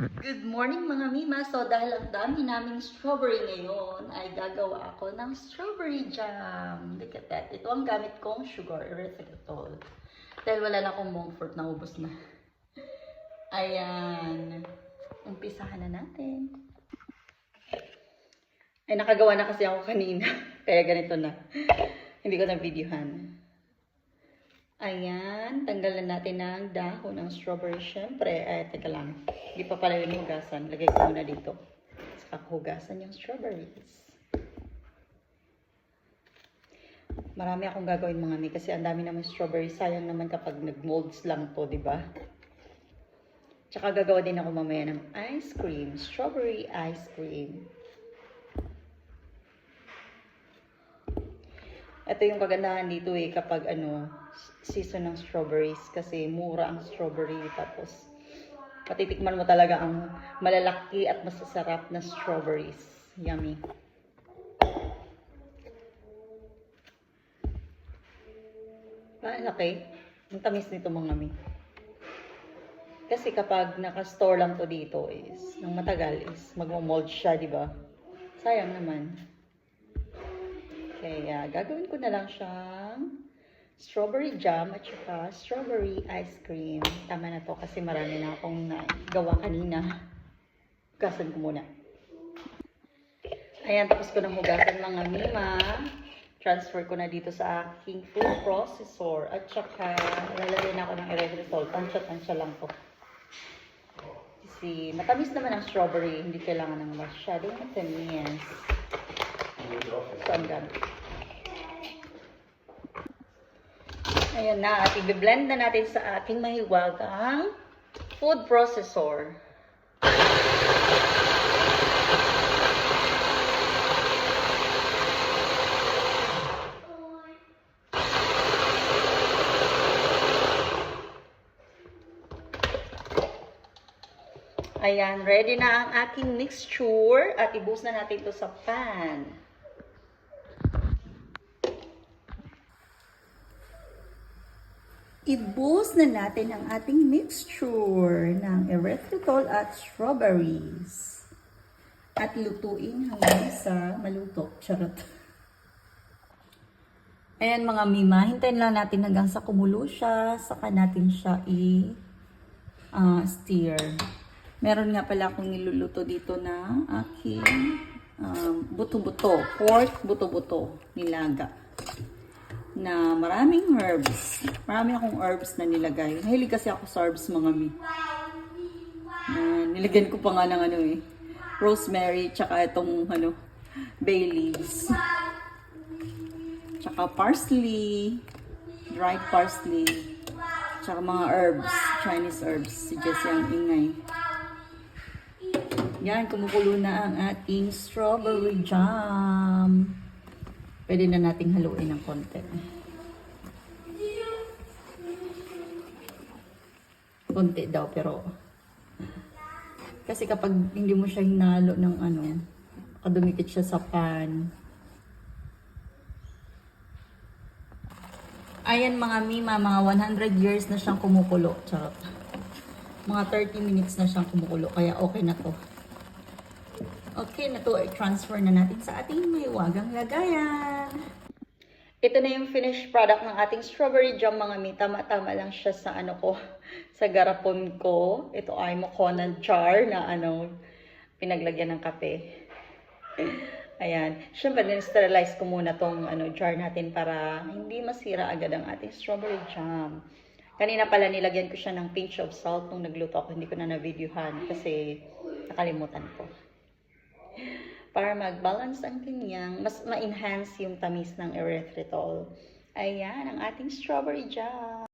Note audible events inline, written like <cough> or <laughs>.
Good morning mga mima. So dahil ang dami naming strawberry ngayon, ay gagawa ako ng strawberry jam. Look at that. Ito ang gamit kong sugar, erythritol. Dahil wala na akong monk fruit, naubos na. <laughs> Ayan. Umpisahan na natin. Ay, nakagawa na kasi ako kanina. <laughs> Kaya ganito na. Hindi ko na videohan. Ayan, tanggalan natin ng dahon ng strawberry. Siyempre, ay, teka lang. Hindi pa pala yun hugasan. Lagay ko muna dito. Saka hugasan yung strawberries. Marami akong gagawin mga mi kasi ang dami naman strawberry. Sayang naman kapag nag-molds lang to, di ba? Tsaka gagawa din ako mamaya ng ice cream. Strawberry ice cream. Ito yung kagandahan dito eh kapag ano, season ng strawberries kasi mura ang strawberry tapos patitikman mo talaga ang malalaki at masasarap na strawberries. Yummy. Ah, laki. Ang tamis nito mga mi. Kasi kapag naka-store lang to dito is, nang matagal is, magmo-mold siya, di ba? Sayang naman. Kaya gagawin ko na lang siyang strawberry jam at saka strawberry ice cream. Tama na to kasi marami na akong gawa kanina. Hugasan ko muna. Ayan, tapos ko ng hugasan mga mima. Transfer ko na dito sa aking food processor. At saka, lalagay na ako ng erythritol. Tansya-tansya lang to. Kasi matamis naman ang strawberry. Hindi kailangan ng masyadong matamis. So, ang gamit. Ayan na, at i-blend na natin sa ating mahiwagang food processor. Ayan, ready na ang aking mixture at ibus na natin ito sa pan. Ibus na natin ang ating mixture ng erythritol at strawberries. At lutuin hanggang sa maluto. Charot. Ayan mga mima, hintayin lang natin hanggang sa kumulo siya. Saka natin siya i ah. Meron nga pala akong niluluto dito na aking um, buto-buto. Pork buto-buto nilaga na maraming herbs. Marami akong herbs na nilagay. Mahilig kasi ako sa herbs mga mi. Na nilagyan ko pa nga ng ano eh. Rosemary, tsaka itong ano, bay leaves. Tsaka parsley, dried parsley, tsaka mga herbs, Chinese herbs. Si Jessie ang ingay. Yan, kumukulo na ang ating strawberry jam. Pwede na nating haluin ng konti. Konti daw, pero... Kasi kapag hindi mo siya hinalo ng ano, kadumikit siya sa pan. Ayan mga mima, mga 100 years na siyang kumukulo. Charot. Mga 30 minutes na siyang kumukulo, kaya okay na to. Okay na to, i-transfer na natin sa ating mahiwagang lagayan. Ito na yung finished product ng ating strawberry jam mga mi. Tama-tama lang siya sa ano ko, <laughs> sa garapon ko. Ito ay Mokonan jar na ano, pinaglagyan ng kape. <laughs> Ayan. Siyempre, sterilize ko muna tong ano, jar natin para hindi masira agad ang ating strawberry jam. Kanina pala nilagyan ko siya ng pinch of salt nung nagluto ako. Hindi ko na na-videohan kasi nakalimutan ko para mag-balance ang kanyang, mas ma-enhance yung tamis ng erythritol. Ayan, ang ating strawberry jam.